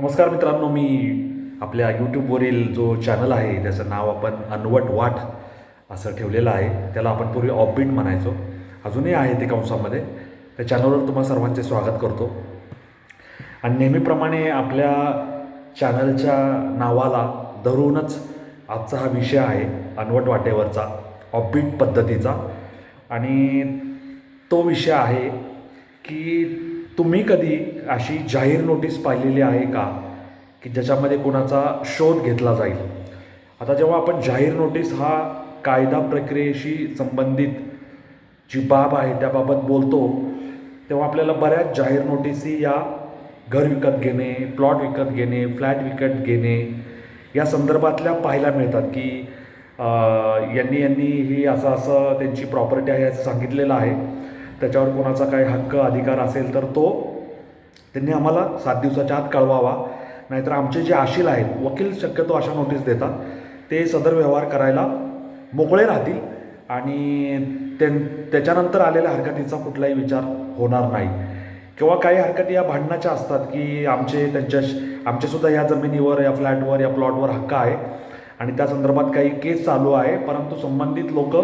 नमस्कार मित्रांनो मी आपल्या यूट्यूबवरील जो चॅनल आहे त्याचं नाव आपण अनवट वाट असं ठेवलेलं आहे. त्याला आपण पूर्वी ऑफबीट म्हणायचो. अजूनही आहे ते कंसामध्ये. त्या चॅनलवर तुम्हाला सर्वांचे स्वागत करतो. आणि नेहमीप्रमाणे आपल्या चॅनलच्या नावाला धरूनच आजचा हा विषय आहे अनवट वाटेवरचा ऑफबीट पद्धतीचा. आणि तो विषय आहे की तुम्ही कधी अशी जाहीर नोटीस पाहिलेली आहे का? की ज्याच्यामध्ये कोणाचा शोध घेतला जाईल? आता जेव्हा आपण जाहीर नोटीस हा कायदा प्रक्रियेशी संबंधित जी बाब आहे त्याबाबत बोलतो तेव्हा आपल्याला बऱ्याच जाहीर नोटीसी या घर विकत घेणे प्लॉट विकत घेणे फ्लॅट विकत घेणे या संदर्भातल्या पाहायला मिळतात की यांनी यांनी ही असं असं त्यांची प्रॉपर्टी आहे असं सांगितलेलं आहे. त्याच्यावर कोणाचा काही हक्क अधिकार असेल तर तो त्यांनी आम्हाला सात दिवसाच्या आत कळवावा. नाहीतर आमचे जे आशील आहेत वकील शक्यतो अशा नोटीस देतात. ते सदर व्यवहार करायला मोकळे राहतील आणि त्यां त्याच्यानंतर आलेल्या हरकतीचा कुठलाही विचार होणार नाही. किंवा काही हरकती या भांडणाच्या असतात की आमचे त्यांच्या आमचेसुद्धा या जमिनीवर या फ्लॅटवर या प्लॉटवर हक्क आहे. आणि त्या संदर्भात काही केस चालू आहे परंतु संबंधित लोक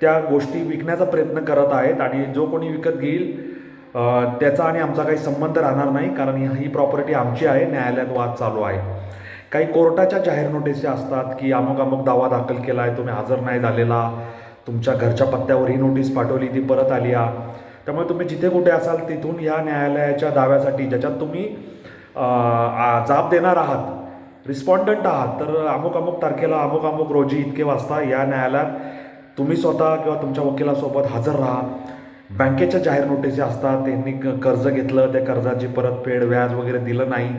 त्या गोष्टी विकण्याचा प्रयत्न करत आहेत आणि जो कोणी विकत घेईल त्याचा आणि आमचा काही संबंध राहणार नाही कारण ही- प्रॉपर्टी आमची आहे न्यायालयात वाद चालू आहे. काही कोर्टाच्या जाहीर नोटिसी असतात की अमुक अमुक दावा दाखल केला आहे तुम्ही हजर नाही झालेला तुमच्या घरच्या पत्त्यावर ही नोटीस पाठवली ती परत आली आ त्यामुळे तुम्ही जिथे कुठे असाल तिथून या न्यायालयाच्या दाव्यासाठी ज्याच्यात तुम्ही जाब देणार आहात रिस्पॉन्डंट आहात तर अमुक अमुक तारखेला अमुक अमुक रोजी इतके वाजता या न्यायालयात तुम्ही स्वतः किंवा तुमच्या वकिलासोबत हजर राहा. बँकेच्या जाहीर नोटिसी असतात त्यांनी क- कर्ज घेतलं त्या कर्जाची परतफेड व्याज वगैरे दिलं नाही.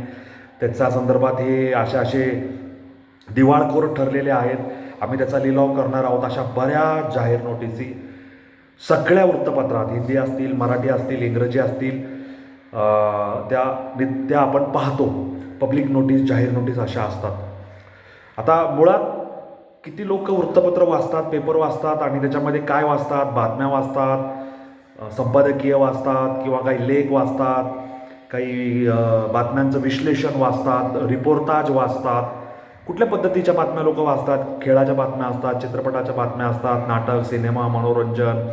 त्याच्या संदर्भात हे असे असे दिवाळखोर ठरलेले आहेत. आम्ही त्याचा लिलाव करणार आहोत अशा बऱ्याच जाहीर नोटिसी. सगळ्या वृत्तपत्रात हिंदी असतील मराठी असतील इंग्रजी असतील त्या नि- त्या आपण पाहतो. पब्लिक नोटीस जाहीर नोटीस अशा असतात. आता मुळात किती लोक वृत्तपत्र वाचतात पेपर वाचतात आणि त्याच्यामध्ये काय वाचतात? बातम्या वाचतात संपादकीय वाचतात किंवा काही लेख वाचतात काही बातम्यांचं विश्लेषण वाचतात रिपोर्टाज वाचतात. कुठल्या पद्धतीच्या बातम्या लोक वाचतात? खेळाच्या बातम्या असतात चित्रपटाच्या बातम्या असतात नाटक सिनेमा मनोरंजन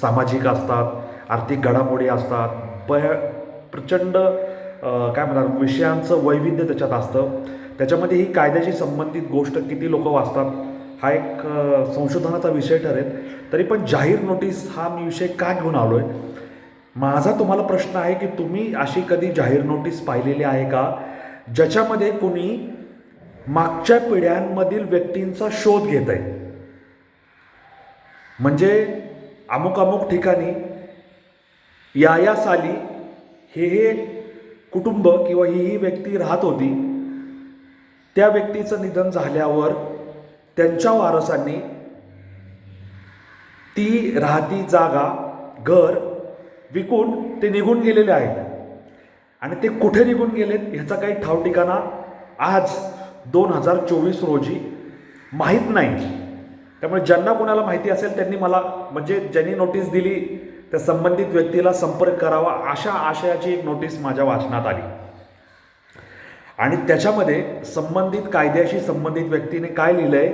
सामाजिक असतात आर्थिक घडामोडी असतात. प प्रचंड काय म्हणतात विषयांचं वैविध्य त्याच्यात असतं. त्याच्यामध्ये ही कायद्याशी संबंधित गोष्ट किती लोक वाचतात? हा एक संशोधनाचा विषय ठरेल. तरी पण जाहीर नोटीस हा मी विषय का घेऊन आलो आहे माझा तुम्हाला प्रश्न आहे की तुम्ही अशी कधी जाहीर नोटीस पाहिलेली आहे का? ज्याच्यामध्ये कोणी मागच्या पिढ्यांमधील व्यक्तींचा शोध घेत आहे. म्हणजे अमुक अमुक ठिकाणी या या साली हे हे कुटुंब किंवा ही ही व्यक्ती राहत होती. त्या व्यक्तीचं निधन झाल्यावर त्यांच्या वारसांनी ती राहती जागा घर विकून ते निघून गेलेले आहेत. आणि ते कुठे निघून गेलेत ह्याचा काही ठाव ठिकाणा आज दोन हजार चोवीस रोजी माहीत नाही. त्यामुळे ज्यांना कोणाला माहिती असेल त्यांनी मला म्हणजे ज्यांनी नोटीस दिली त्या संबंधित व्यक्तीला संपर्क करावा अशा आशयाची एक नोटीस माझ्या वाचनात आली. आणि त्याच्यामध्ये संबंधित कायद्याशी संबंधित व्यक्तीने काय लिहिलं आहे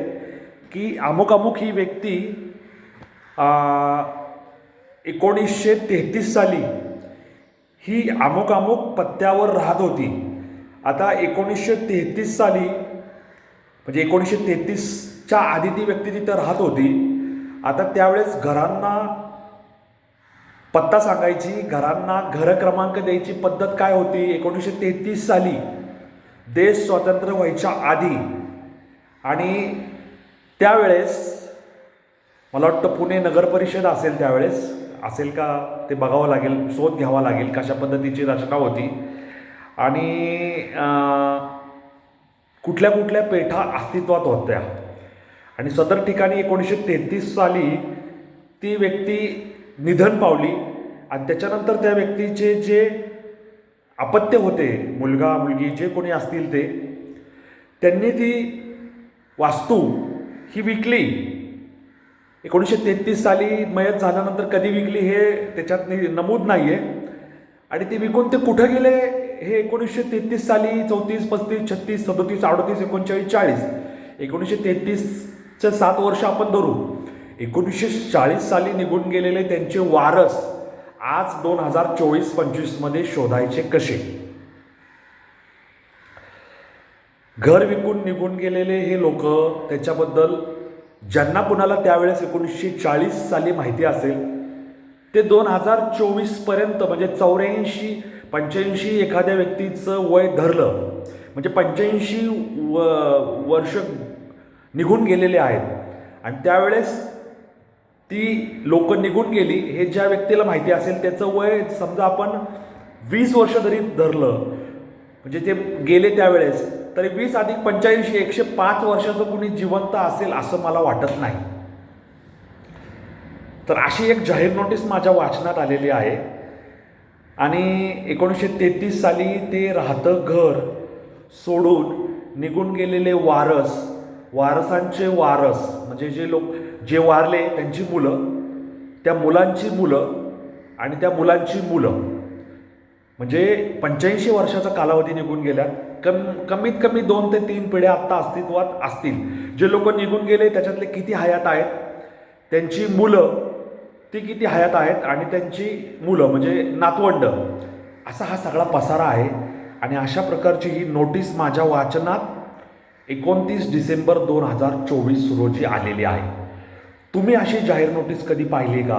की अमुक अमुक ही व्यक्ती एकोणीसशे तेहतीस साली ही अमुक अमुक पत्त्यावर राहत होती. आता एकोणीसशे तेहतीस साली म्हणजे एकोणीसशे तेहतीसच्या आधी ती व्यक्ती तिथं राहत होती. आता त्यावेळेस घरांना पत्ता सांगायची घरांना घर क्रमांक द्यायची पद्धत काय होती? एकोणीसशे तेहतीस साली देश स्वतंत्र व्हायच्या आधी. आणि त्यावेळेस मला वाटतं पुणे नगर परिषद असेल त्यावेळेस. असेल का ते बघावं लागेल शोध घ्यावा लागेल कशा पद्धतीची रचना होती. आणि कुठल्या कुठल्या पेठा अस्तित्वात होत्या. आणि सदर ठिकाणी एकोणीसशे तेहतीस साली ती व्यक्ती निधन पावली. आणि त्याच्यानंतर त्या व्यक्तीचे जे अपत्य होते. मुलगा मुलगी जे कोणी असतील ते. त्यांनी ती वास्तू ही विकली. एकोणीसशे तेहतीस साली मयत झाल्यानंतर कधी विकली हे त्याच्यात नमूद नाही आहे आणि ती विकून ते कुठं गेले हे एकोणीसशे तेहतीस साली चौतीस पस्तीस छत्तीस सदोतीस अडतीस एकोणचाळीस चाळीस. एकोणीसशे तेहतीसचं सात वर्ष आपण धरू. एकोणीसशे चाळीस साली निघून गेलेले त्यांचे वारस आज दोन हजार चोवीस पंचवीसमध्ये शोधायचे कसे? घर विकून निघून गेलेले हे लोक त्याच्याबद्दल ज्यांना कुणाला त्यावेळेस एकोणीसशे चाळीस साली माहिती असेल ते दोन हजार चोवीसपर्यंत म्हणजे चौऱ्याऐंशी पंच्याऐंशी एखाद्या व्यक्तीचं वय धरलं म्हणजे पंच्याऐंशी व वर्ष निघून गेलेले आहेत. आणि त्यावेळेस ती लोक निघून गेली. हे ज्या व्यक्तीला माहिती असेल त्याचं वय समजा आपण वीस वर्ष जरी धरलं म्हणजे ते गेले त्यावेळेस तरी वीस अधिक पंच्याऐंशी एकशे पाच वर्षाचं कुणी जिवंत असेल असं मला वाटत नाही. तर अशी एक जाहीर नोटीस माझ्या वाचनात आलेली आहे. आणि एकोणीसशे तेहतीस साली ते राहतं घर सोडून निघून गेलेले वारस वारसांचे वारस म्हणजे जे लोक जे वारले त्यांची मुलं त्या मुलांची मुलं आणि त्या मुलांची मुलं. म्हणजे पंच्याऐंशी वर्षाचा कालावधी निघून गेल्या कम कमीत कमी दोन ते तीन पिढ्या आत्ता अस्तित्वात असतील. जे लोक निघून गेले त्याच्यातले किती हयात आहेत त्यांची मुलं ती किती हयात आहेत आणि त्यांची मुलं म्हणजे नातवंड असा हा सगळा पसारा आहे. आणि अशा प्रकारची ही नोटीस माझ्या वाचनात एकोणतीस डिसेंबर दोन हजार चोवीस रोजी आलेली आहे. तुम्ही अशी जाहीर नोटीस कधी पाहिली का?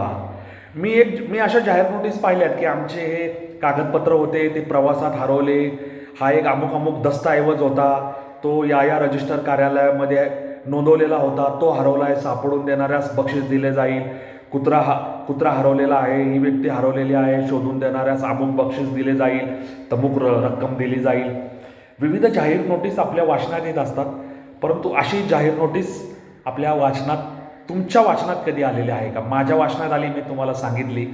मी एक मी अशा जाहीर नोटीस पाहिल्यात की आमचे हे कागदपत्र होते ते प्रवासात हरवले. हा एक अमुक अमुक दस्तऐवज होता. तो या या रजिस्टर कार्यालयामध्ये नोंदवलेला होता. तो हरवला आहे सापडून देणाऱ्यास बक्षीस दिले जाईल. कुत्रा हा कुत्रा हरवलेला आहे ही व्यक्ती हरवलेली आहे शोधून देणाऱ्यास अमुक बक्षीस दिले जाईल. तमुक र रक्कम दिली जाईल. विविध जाहीर नोटीस आपल्या वाचनात येत असतात. परंतु अशी जाहीर नोटीस आपल्या वाचनात तुमच्या वाचनात कधी आलेली आहे का? माझ्या वाचनात आली मी तुम्हाला सांगितली.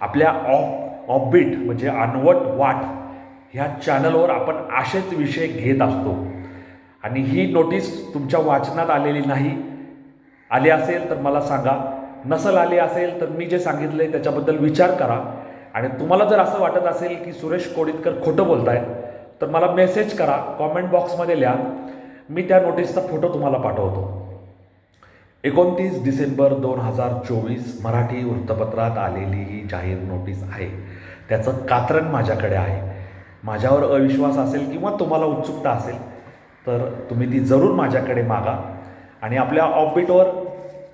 आपल्या ऑफ ऑफबीट म्हणजे अनवट वाट ह्या चॅनलवर आपण असेच विषय घेत असतो. आणि ही नोटीस तुमच्या वाचनात आलेली नाही. आली असेल तर मला सांगा. नसल आली असेल तर मी जे सांगितलं आहे त्याच्याबद्दल विचार करा. आणि तुम्हाला जर असं वाटत असेल की सुरेश कोडितकर खोटं बोलतायत तर मला मेसेज करा कॉमेंट बॉक्समध्ये लिहा. मी त्या नोटीसचा फोटो तुम्हाला पाठवतो. एकोणतीस डिसेंबर दोन हजार चोवीस मराठी वृत्तपत्रात आलेली ही जाहीर नोटीस आहे. त्याचं कात्रण माझ्याकडे आहे. माझ्यावर अविश्वास असेल किंवा तुम्हाला उत्सुकता असेल तर तुम्ही ती जरूर माझ्याकडे मागा. आणि आपल्या ऑपबिटवर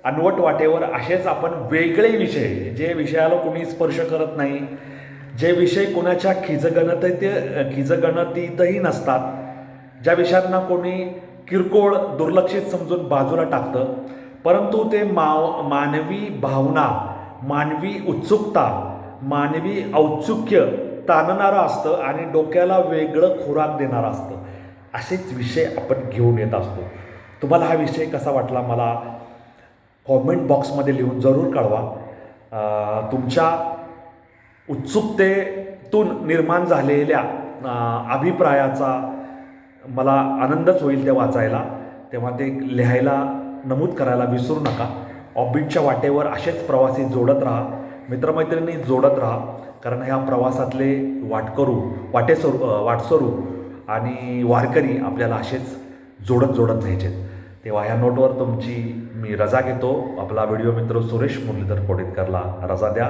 अनवट वाटेवर असेच आपण वेगळे विषय जे विषयाला कोणी स्पर्श करत नाही जे विषय कोणाच्या खिजगणत खिजगणतीतही नसतात ज्या विषयांना कोणी किरकोळ दुर्लक्षित समजून बाजूला टाकतं परंतु ते माव मानवी भावना मानवी उत्सुकता मानवी औत्सुक्य ताणणारं असतं आणि डोक्याला वेगळं खुराक देणारं असतं. असेच विषय आपण घेऊन येत असतो. तुम्हाला हा विषय कसा वाटला मला कॉमेंट बॉक्समध्ये लिहून जरूर कळवा. तुमच्या उत्सुकतेतून निर्माण झालेल्या अभिप्रायाचा मला आनंदच होईल ते वाचायला. तेव्हा ते लिहायला नमूद करायला विसरू नका. ऑबिटच्या वाटेवर असेच प्रवासी जोडत राहा. मित्रमैत्रिणी जोडत राहा. कारण ह्या प्रवासातले वाटकरू वाटेस्वरू वाटस्वरू वाटसरू आणि वारकरी आपल्याला असेच जोडत जोडत न्यायचे तेव्हा ह्या नोटवर तुमची मी रजा घेतो. आपला व्हिडिओ मित्र सुरेश मुरलीधर कोडितकरला रजा द्या.